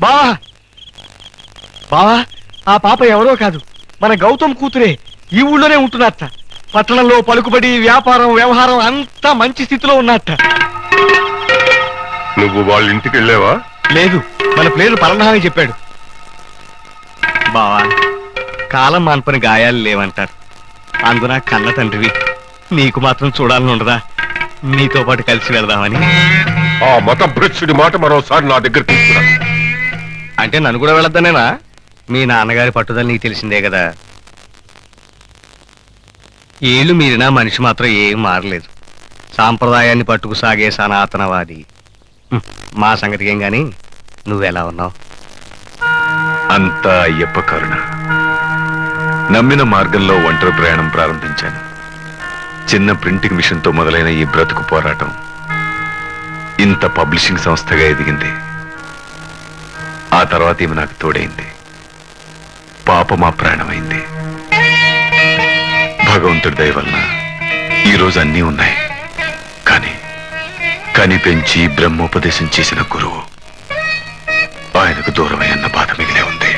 బావా! బావా ఆ పాప ఎవరో కాదు. మన గౌతమ్ కూతురే ఈ ఊళ్ళోనే ఉంటున్నట్ట పట్టణంలో పలుకుబడి వ్యాపారం వ్యవహారం అంతా మంచి స్థితిలో ఉన్నట్ట నువ్వు వాళ్ళ ఇంటికి వెళ్ళావా? లేదు మన ప్లేరు పరంధామని చెప్పాడు. బావా కాలం మాన్పని గాయాలు లేవంటారు. అందున కన్న తండ్రివి నీకు మాత్రం చూడాలని ఉండదా? నీతో పాటు కలిసి వెళదామని. ఆ మత భ్రష్టుడి మాట మరోసారి నా దగ్గర తీసుకురా. అంటే నన్ను కూడా వెళ్ళొద్దనేనా? మీ నాన్నగారి పట్టుదల నీకు తెలిసిందే కదా. ఏళ్ళు మీరినా మనిషి మాత్రం ఏం మారలేదు. సాంప్రదాయాన్ని పట్టుకు సాగే సనాతనవాది. మా సంగతికి ఏం గాని నువ్వెలా ఉన్నావు? అంతా అయ్యప్ప కరుణ. నమ్మిన మార్గంలో ఒంటరి ప్రయాణం ప్రారంభించాను. చిన్న ప్రింటింగ్ మిషన్తో మొదలైన ఈ బ్రతుకు పోరాటం ఇంత పబ్లిషింగ్ సంస్థగా ఎదిగింది. ఆ తర్వాత ఈమె నాకు తోడైంది. పాప మా ప్రాణమైంది. భగవంతుడి దయ వలన ఈరోజు అన్నీ ఉన్నాయి. కానీ కని పెంచి బ్రహ్మోపదేశం చేసిన గురువు ఆయనకు దూరమై అన్న బాధ మిగిలే ఉంది.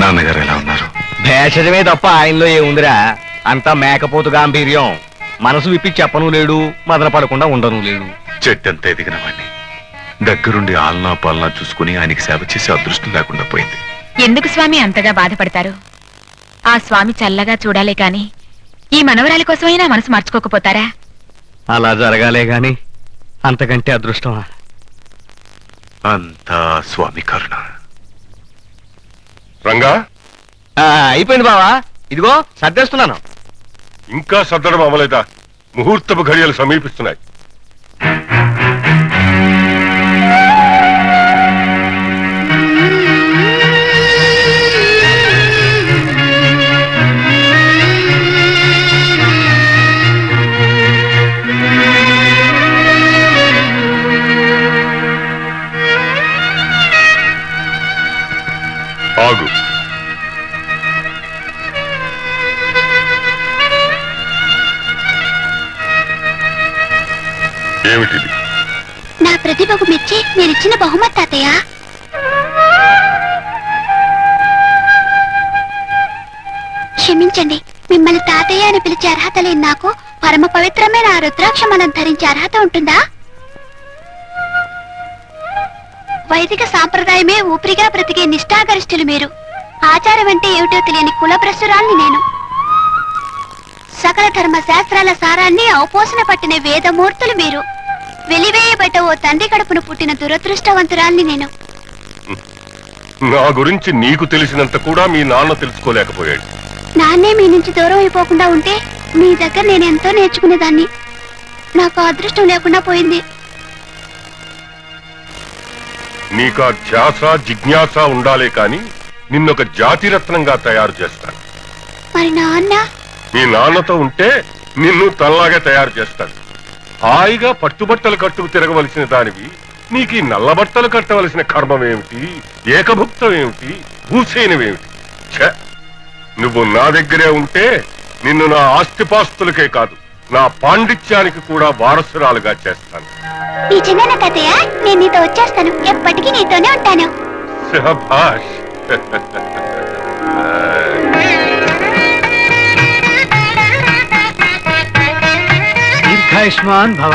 నాన్నగారు ఎలా ఉన్నారు? భేషజమే తప్ప ఆయనలో ఏముందిరా అంతా మేకపోతు గాంభీర్యం. మనసు విప్పి చెప్పను లేడు మదన పడకుండా ఉండను లేడు. చెట్టంతా ఎదిగిన వాణ్ణి. దగ్గరుండి ఆలనా పాలనా చూసుకుని ఆయనకి సేవ చేసే అదృష్టం లేకుండా పోయింది. ఎందుకు స్వామి అంతగా బాధపడతారు? ఆ స్వామి చల్లగా చూడాలే కాని ఈ మనవరాలి కోసమైనా మనసు మార్చుకోకపోతారా? అలా జరగాలే గాని అంతకంటే అదృష్టమా? అంతా స్వామి కరుణ. రంగా? ఆ, అయిపోయింది బావా. ఇదిగో సర్దేస్తున్నాను. ఇంకా సర్దడం అవ్వలేదా? ముహూర్తపు ఘడియలు సమీపిస్తున్నాయి. ఏమిటిది? నా ప్రతిభకు మెచ్చి మీరిచ్చిన బహుమతి తాతయ్య. క్షమించండి మిమ్మల్ని తాతయ్య అని పిలిచే అర్హత లేని నాకు పరమ పవిత్రమైన ఆ రుద్రాక్ష మనం ధరించే అర్హత ఉంటుందా? వైదిక సాంప్రదాయమే ఊపిరిగా బ్రతికే నిష్ఠాగరిష్ఠులు మీరు. ఆచారం అంటే ఏమిటో తెలియని కుల కులప్రసురాల్ని నేను. సకల ధర్మ శాస్త్రాల సారాన్ని ఔపోసన పట్టిన వేదమూర్తులు మీరు. వెలివేయబడ్డ ఓ తండ్రి కడుపున పుట్టిన దురదృష్టవంతురాల్ని నేను. నా గురించి నీకు తెలిసినంత కూడా మీ నాన్న తెలుసుకోలేకపోయాడు. నాన్నే మీ నుంచి దూరం అయిపోకుండా ఉంటే మీ దగ్గర నేను ఎంతో నేర్చుకునేదాన్ని. నాకు అదృష్టం లేకుండా పోయింది. నీకా ధ్యాస జిజ్ఞాస ఉండాలే కాని నిన్నొక జాతిరత్నంగా తయారు చేస్తాను. మరి నాన్న మీ నాన్నతో ఉంటే నిన్ను తనలాగే తయారు చేస్తాడు హాయిగా పట్టుబట్టలు కట్టుకు తిరగవలసిన దానివి నీకు ఈ నల్ల బట్టలు కట్టవలసిన కర్మం ఏమిటి ఏకభుక్తం ఏమిటి భూసేనమేమిటి ఛ! నువ్వు నా దగ్గరే ఉంటే నిన్ను నా ఆస్తిపాస్తులకే కాదు నా పాండిత్యానికి కూడా వారసురాలుగా చేస్తాను. నేను నీతో వచ్చేస్తాను. ఎప్పటికీ నీతోనే ఉంటాను. శభాష్ దీర్ఘాయుష్మాన్ భవ.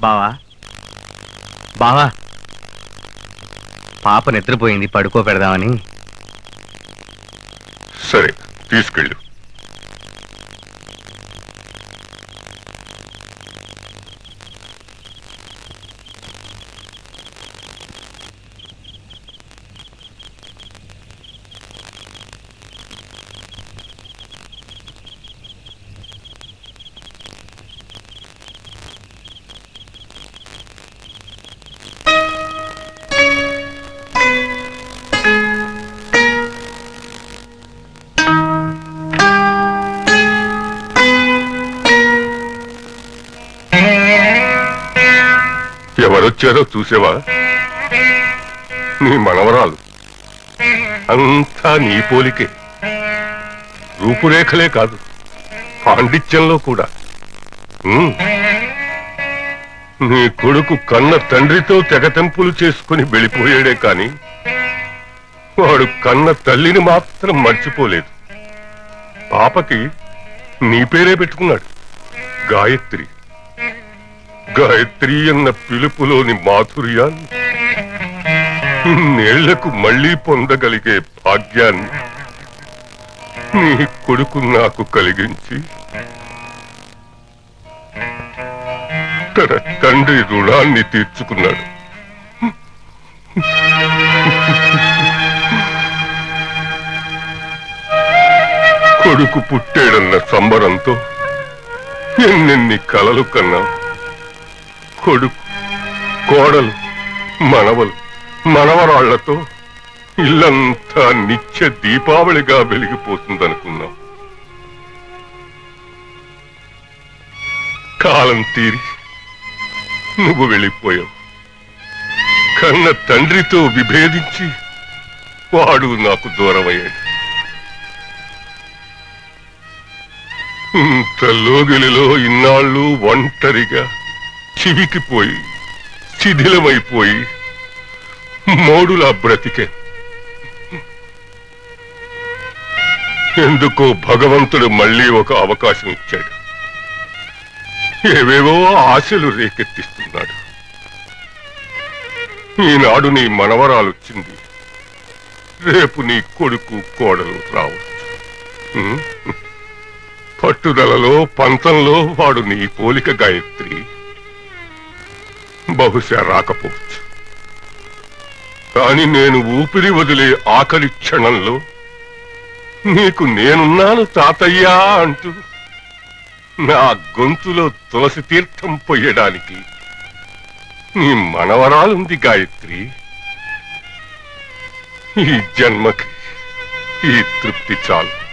బావా? బావా? పాప నిద్రపోయింది పడుకో పెడదామని. సరే తీసుకెళ్ళు. వచ్చారో చూసావా? నీ మనవరాలు. అంతా నీ పోలికే. రూపురేఖలే కాదు పాండిత్యంలో కూడా. నీ కొడుకు కన్న తండ్రితో తెగతెంపులు చేసుకుని వెళ్ళిపోయాడే కాని వాడు కన్న తల్లిని మాత్రం మర్చిపోలేదు. పాపకి నీ పేరే పెట్టుకున్నాడు. గాయత్రి. గాయత్రి అన్న పిలుపులోని మాధుర్యాన్ని ఇన్నేళ్ళకు మళ్ళీ పొందగలిగే భాగ్యాన్ని నీ కొడుకు నాకు కలిగించి తన తండ్రి రుణాన్ని తీర్చుకున్నాడు. కొడుకు పుట్టాడన్న సంబరంతో ఎన్నెన్ని కలలు కన్నా కొడుకు కోడలు మనవలు మనవరాళ్ళతో ఇల్లంతా నిత్య దీపావళిగా వెలిగిపోతుందనుకున్నాం. కాలం తీరి నువ్వు వెళ్ళిపోయావు. కన్న తండ్రితో విభేదించి వాడు నాకు దూరమయ్యాడు. ఇంత లోగిలిలో ఇన్నాళ్ళు ఒంటరిగా చివికిపోయి శిథిలమైపోయి మోడులా బ్రతికే. ఎందుకో భగవంతుడు మళ్ళీ ఒక అవకాశం ఇచ్చాడు. ఏవేవో ఆశలు రేకెత్తిస్తున్నాడు. ఈనాడు నీ మనవరాలొచ్చింది. రేపు నీ కొడుకు కోడలు రావచ్చు. పట్టుదలలో పంతంలో వాడు నీ పోలిక గాయత్రి. బహుశా రాకపోవచ్చు. కాని నేను ఊపిరి వదిలే ఆకలి క్షణంలో నీకు నేనున్నాను తాతయ్యా అంటూ నా గొంతులో తులసి తీర్థం పొయ్యడానికి నీ మనవరాలుంది గాయత్రి. ఈ జన్మకి ఈ తృప్తి చాలు.